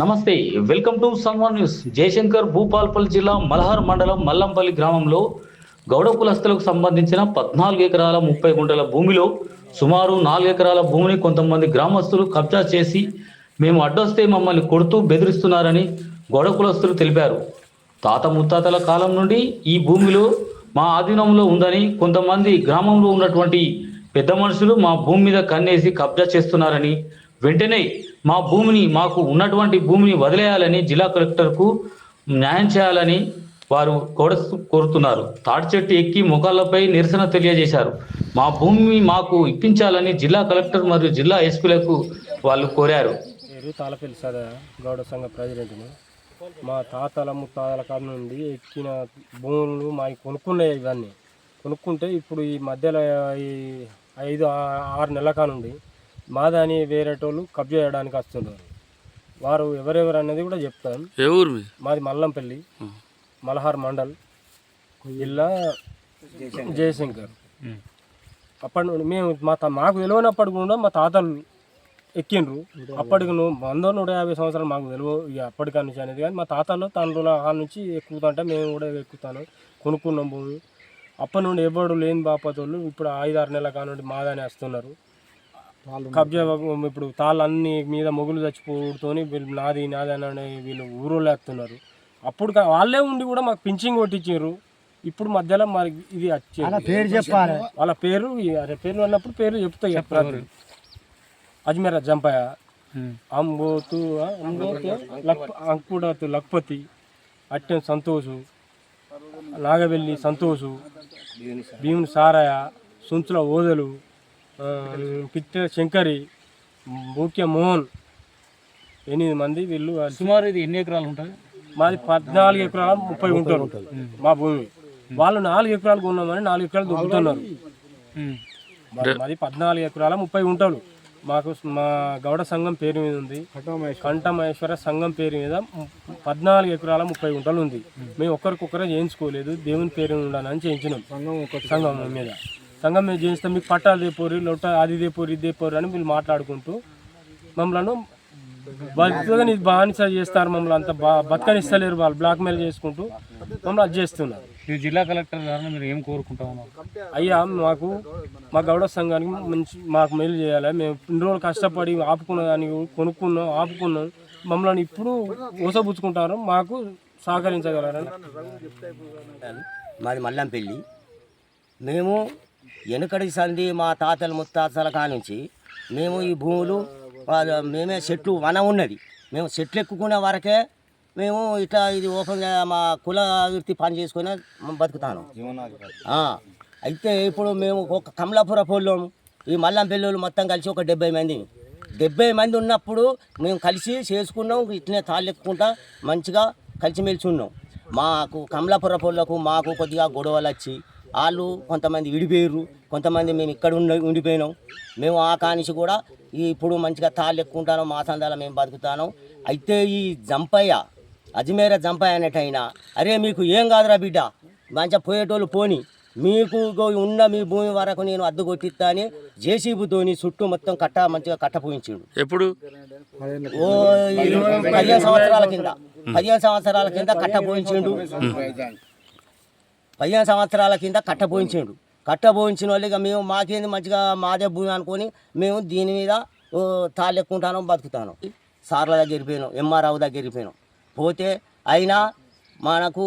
నమస్తే welcome to Sanvan news. Jayashankar Bhupalpally జిల్లా మలహార్ మండలం మల్లంపల్లి గ్రామంలో గౌడ కులస్తులకు సంబంధించిన పద్నాలుగు ఎకరాల ముప్పై గుంటల భూమిలో సుమారు నాలుగు ఎకరాల భూమిని కొంతమంది గ్రామస్తులు కబ్జా చేసి మేము అడ్డొస్తే మమ్మల్ని కొడుతూ బెదిరిస్తున్నారని గౌడ కులస్తులు తెలిపారు. తాత ముత్తాతల కాలం నుండి ఈ భూమిలో మా ఆధీనంలో ఉందని కొంతమంది గ్రామంలో ఉన్నటువంటి పెద్ద మనుషులు మా భూమి మీద కన్నేసి కబ్జా చేస్తున్నారని వెంటనే మా భూమిని మాకు ఉన్నటువంటి భూమిని వదిలేయాలని జిల్లా కలెక్టర్కు న్యాయం చేయాలని వారు కోడ కోరుతున్నారు. తాటి చెట్టు ఎక్కి ముఖాలపై నిరసన తెలియజేశారు. మా భూమిని మాకు ఇప్పించాలని జిల్లా కలెక్టర్ మరియు జిల్లా ఎస్పీలకు వాళ్ళు కోరారు. తాళపల్లి సదా గౌడ సంఘ ప్రెసిడెంట్ని. మా తాతల ముత్తాతల కాడ నుండి ఎక్కిన భూములు మాకు కొనుక్కున్నాయి ఇవన్నీ. కొనుక్కుంటే ఇప్పుడు ఈ మధ్యలో ఈ ఐదు ఆరు నెలల కానుండి మాదాని వేరేటోళ్ళు కబ్జా చేయడానికి వస్తున్నారు. వారు ఎవరెవరు అనేది కూడా చెప్తాను ఏ ఊరు మీ మాది మల్లంపల్లి మలహార్ మండల్ జిల్లా జయశంకర్. అప్పటి నుండి మేము మా తా- మాకు తెలియనప్పటి కూడా మా తాతలు ఎక్కిండ్రు. అప్పటికి నువ్వు వంద నూట యాభై సంవత్సరాలు మాకు తెలియదు ఇక అప్పటికా నుంచి అనేది. కానీ మా తాతలు తండ్రుల ఆ నుంచి ఎక్కుతుంటే మేము కూడా ఎక్కుతాను. కొనుక్కున్నాం భూమి అప్పటి నుండి ఎవడు లేని బాపతోళ్ళు ఇప్పుడు ఐదు ఆరు నెలల కానుండి మాదాని వస్తున్నారు. కబ్జా ఇప్పుడు తాళ్ళన్ని మీద మొగులు చచ్చిపోతోని వీళ్ళు నాది నాది అని వీళ్ళు ఊరోళ్ళు వేస్తున్నారు అప్పుడు వాళ్ళే ఉండి కూడా మాకు పింఛింగ్ కొట్టించారు. ఇప్పుడు మధ్యలో మరి ఇది వచ్చేది. పేరు చెప్పాలి. వాళ్ళ పేరు పేరు అన్నప్పుడు పేరు చెప్తాయి అజ్మీరా జంపయ్య అంబోతు లక్ అంకుడతు లక్పతి అట్టెం సంతోషు నాగవెల్లి సంతోషు భీముని సారయ్య సుంచుల ఓదలు పిట్ట శంకరి ముఖ్య మోహన్ ఎనిమిది మంది వీళ్ళు సుమారు ఇది ఎన్ని ఎకరాలు ఉంటుంది? మాది పద్నాలుగు ఎకరాల ముప్పై గుంటలు మా భూమి. వాళ్ళు నాలుగు ఎకరాలు కొన్నామని నాలుగు ఎకరాలు దొబ్బుతున్నారు. మరి మాది పద్నాలుగు ఎకరాల ముప్పై గుంటలు. మాకు మా గౌడ సంఘం పేరు మీద ఉంది. కంఠమహేశ్వర. సంఘం పేరు మీద పద్నాలుగు ఎకరాల ముప్పై గుంటలు ఉంది. మేము ఒక్కరికొక్కరే చేయించుకోలేదు. దేవుని పేరు మీద ఉండాలని చేయించినాం. సంఘం మీద. సంఘం మీద చేయిస్తే మీకు పట్టాలు దేపోరి లొట్ట అది దేపోరి ఇది దేపోరి అని వీళ్ళు మాట్లాడుకుంటూ మమ్మల్ని బతుకని బానిస చేస్తారు మమ్మల్ని అంత బా బతకనిస్తలేరు వాళ్ళు బ్లాక్ మెయిల్ చేసుకుంటూ మమ్మల్ని అది చేస్తున్నారు. ఈ జిల్లా కలెక్టర్ గారిని మీరు ఏం కోరుకుంటా ఉన్నారు అయ్యా మాకు మా గౌడ సంఘానికి మంచి మాకు మేలు చేయాలి. మేము ఇన్ని రోజులు కష్టపడి ఆపుకున్న దాన్ని కొనుక్కున్నాం ఆపుకున్నాం. మమ్మల్ని ఇప్పుడు ఊసబుచ్చుకుంటారు. మాకు సహకరించగలరని. మాది మల్లంపల్లి. మేము వెనుకటి సంధి మా తాతల ముత్తాతల కానుంచి మేము ఈ భూములు మేమే చెట్లు వన ఉన్నది. మేము చెట్లు ఎక్కుకునే వరకే మేము ఇట్లా ఇది ఓపెన్గా మా కుల వృత్తి పని చేసుకొని బతుకుతాను. అయితే ఇప్పుడు మేము ఒక కమలాపుర పొలం ఈ మల్లంపల్లి మొత్తం కలిసి ఒక డెబ్బై మంది. డెబ్బై మంది ఉన్నప్పుడు మేము కలిసి చేసుకున్నాం ఇట్లనే తాళ్ళు ఎక్కుకుంటా మంచిగా కలిసిమెలిసి ఉన్నాం. మాకు కమలాపుర పొలకు మాకు కొద్దిగా గొడవలు వచ్చి వాళ్ళు కొంతమంది విడిపోయారు కొంతమంది మేము ఇక్కడ ఉండి ఉండిపోయినాం. మేము ఆ కానిసి కూడా ఈ ఇప్పుడు మంచిగా తాళ్ళు ఎక్కుంటాను మా సందాల మేము బతుకుతాను అయితే ఈ జంపయ్య అజ్మేర జంపయ్య అనేటైనా అరే మీకు ఏం కాదురా బిడ్డ మంచిగా పోయేటోళ్ళు పోని మీకు ఉన్న మీ భూమి వరకు నేను అద్దు కొట్టిస్తా అని జేసీబీతోని చుట్టూ మొత్తం కట్ట మంచిగా కట్ట పోయించాడు ఎప్పుడు? ఓ ఇరవై పదిహేను సంవత్సరాల కింద పదిహేను సంవత్సరాల కింద కట్ట పోయించిండు పదిహేను సంవత్సరాల కింద కట్ట పోయించిండు కట్ట పోయించిన వాళ్ళు ఇక మేము మాకేంది మంచిగా మాదే భూమి అనుకొని మేము దీని మీద ఓ బతుకుతాను. సార్ల దగ్గర పోయినాం ఎంఆర్ఆవు దగ్గరికి పోయినాం. పోతే అయినా మనకు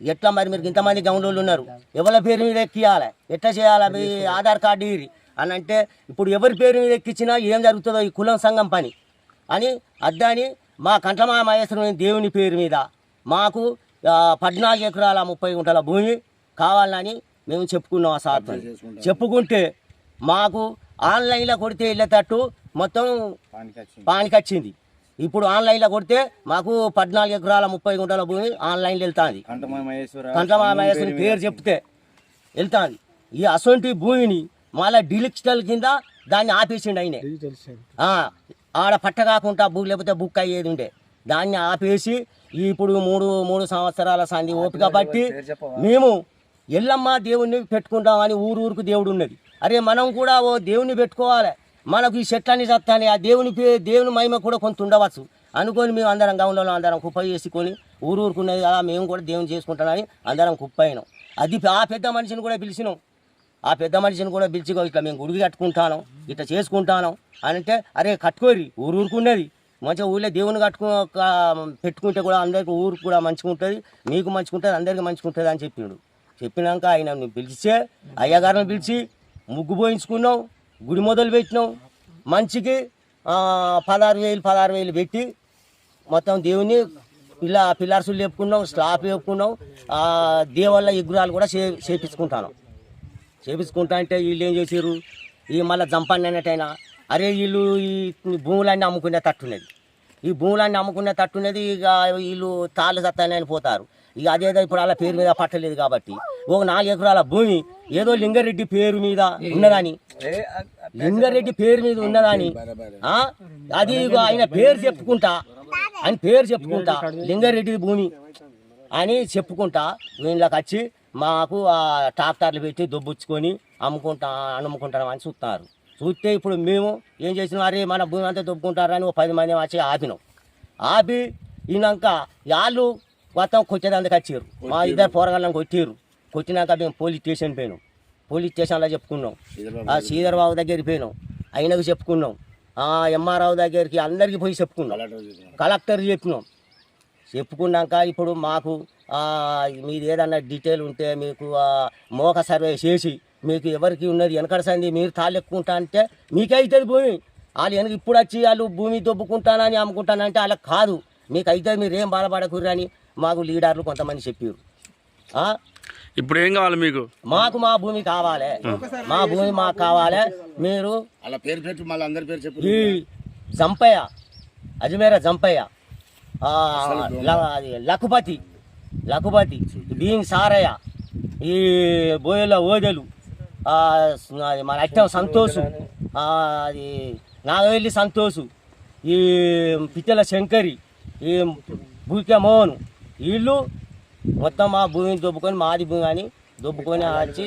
ఎట్లా మరి మీరు ఇంతమంది గౌండోళ్ళు ఉన్నారు? ఎవరి పేరు మీద ఎక్కియాలి? ఎట్లా చేయాలి మీ ఆధార్ కార్డు ఇరి అని అంటే ఇప్పుడు ఎవరి పేరు మీద ఎక్కించినా ఏం జరుగుతుందో ఈ కులం సంఘం పని. అని అద్దాని మా కంఠమా మహేశ్వరుని దేవుని పేరు మీద మాకు పద్నాలుగు ఎకరాల ముప్పై గుంటల భూమి కావాలని మేము చెప్పుకున్నాం ఆ సార్ చెప్పుకుంటే మాకు ఆన్లైన్లో కొడితే వెళ్ళేటట్టు మొత్తం పానికొచ్చింది. ఇప్పుడు ఆన్లైన్లో కొడితే మాకు పద్నాలుగు ఎకరాల ముప్పై గుంటల భూమి ఆన్లైన్లో వెళ్తాంది. కంఠమా మహేశ్వరుని పేరు చెప్తే వెళ్తాంది. ఈ అసొంటి భూమిని మళ్ళీ డిజిటల్ కింద దాన్ని ఆపేసిండు ఆయనే. ఆ, ఆడ పట్ట కాకుండా బుక్ లేకపోతే బుక్ అయ్యేది ఉండే. దాన్ని ఆపేసి ఇప్పుడు మూడు మూడు సంవత్సరాల సంధి ఓపిక పట్టి మేము ఎల్లమ్మ దేవుణ్ణి పెట్టుకుంటామని ఊరు ఊరుకు దేవుడు ఉన్నది అరే మనం కూడా ఓ దేవుణ్ణి పెట్టుకోవాలి. మనకు ఈ చెట్లన్నీ చస్తాని ఆ దేవుని దేవుని మహిమ కూడా కొంత ఉండవచ్చు. అనుకొని మేము అందరం గౌన్లో అందరం కుప్ప చేసుకొని ఊరు ఊరుకున్నది కదా మేము కూడా దేవుని చేసుకుంటామని అందరం కుప్ప అయినాం. అది ఆ పెద్ద మనిషిని కూడా పిలిచినాం. ఆ పెద్ద మనిషిని కూడా పిలిచి "ఇగో ఇట్లా మేము గుడికి కట్టుకుంటాను ఇట్లా చేసుకుంటాను అని అంటే అరే కట్టుకోరి ఊరు ఊరుకున్నది. మంచిగా ఊళ్ళో దేవుని కట్టుకు పెట్టుకుంటే కూడా అందరికి ఊరికి కూడా మంచిగా ఉంటుంది మీకు మంచిగా ఉంటుంది అందరికీ మంచిగా ఉంటుంది అని చెప్పిండు. చెప్పినాక ఆయన పిలిచే అయ్యగారిని పిలిచి ముగ్గు పోయించుకున్నాం గుడి మొదలు పెట్టినాం. మంచికి పదహారు వేలు పదహారు వేలు పెట్టి మొత్తం దేవుని పిల్ల పిల్లర్సులు చెప్పుకున్నాం స్లాబ్ చెప్పుకున్నాం దేవుళ్ళ విగ్రహాలు కూడా చే చేపించుకుంటాను. చేపించుకుంటా అంటే వీళ్ళు ఏం చేసారు ఈ మళ్ళీ జంపాన్ని అన్నట్టయినా అరే వీళ్ళు ఈ భూములన్నీ అమ్ముకునే తట్టున్నది. ఈ భూములన్నీ అమ్ముకునే తట్టున్నది ఇక వీళ్ళు తాళ్ళు సత్తానని పోతారు. ఇక అదేదో ఇప్పుడు అలా పేరు మీద పట్టలేదు కాబట్టి. ఒక నాలుగు ఎకరాల భూమి ఏదో లింగారెడ్డి పేరు మీద ఉన్నదని. లింగారెడ్డి పేరు మీద ఉన్నదని? అది ఆయన పేరు చెప్పుకుంటా. ఆయన పేరు చెప్పుకుంటా. లింగారెడ్డి భూమి అని చెప్పుకుంటా. వీళ్ళకి వచ్చి మాకు ఆ ట్రాక్టర్లు పెట్టి దొబ్బుచ్చుకొని అమ్ముకుంటా అమ్ముకుంటాం అని చూస్తున్నారు చూస్తే ఇప్పుడు మేము ఏం చేసినాం? అరే మన భూమి అంతా దొబ్బుకుంటారని ఒక పది మంది వచ్చి ఆపినాం. ఆపి ఈనాక వాళ్ళు మొత్తం కొట్టేదానికి వచ్చారు. మా ఇద్దరు పోరగాళ్ళని కొట్టారు కొట్టినాక మేము పోలీస్ స్టేషన్ పోయినాం. పోలీస్ స్టేషన్లో చెప్పుకున్నాం. ఆ శ్రీధర్ బాబు దగ్గరికి పోయినాం. ఆయనకు చెప్పుకున్నాం. ఆ ఎంఆర్ఆవు దగ్గరికి అందరికీ పోయి చెప్పుకున్నాం. కలెక్టర్ చెప్పినాం. చెప్పుకున్నాక ఇప్పుడు మాకు మీది ఏదన్నా డీటెయిల్ ఉంటే మీకు మోక సర్వే చేసి మీకు ఎవరికి ఉన్నది వెనకడ సంది మీరు తాళెక్కుంటా అంటే మీకే అవుతుంది భూమి. వాళ్ళు వెనక ఇప్పుడు వచ్చి వాళ్ళు భూమి దొబ్బుకుంటానని అమ్ముకుంటానంటే వాళ్ళకి కాదు. మీకు అయితే మీరు ఏం బాధపడకూరు అని మాకు లీడర్లు కొంతమంది చెప్పారు ఆ? ఇప్పుడు ఏం కావాలి మీకు? మాకు మా భూమి కావాలి. మా భూమి మాకు కావాలి. మీరు అలా పేరు పెట్టి మళ్ళీ అందరి పేరు చెప్పు. ఈ జంపయ్య అజ్మేర జంపయ్య ఆ, ల- అది లకుపతి లకుపతి బీన్ సారయ్య ఈ బోయల ఓదెలు మన అట్టం సంతోషు. అది నాగవెల్లి సంతోషు. ఈ పిచ్చల శంకరి ఈ భూకే మోహన్. వీళ్ళు మొత్తం మా భూమిని దొబ్బుకొని మాది భూమి అని దొబ్బుకొని వచ్చి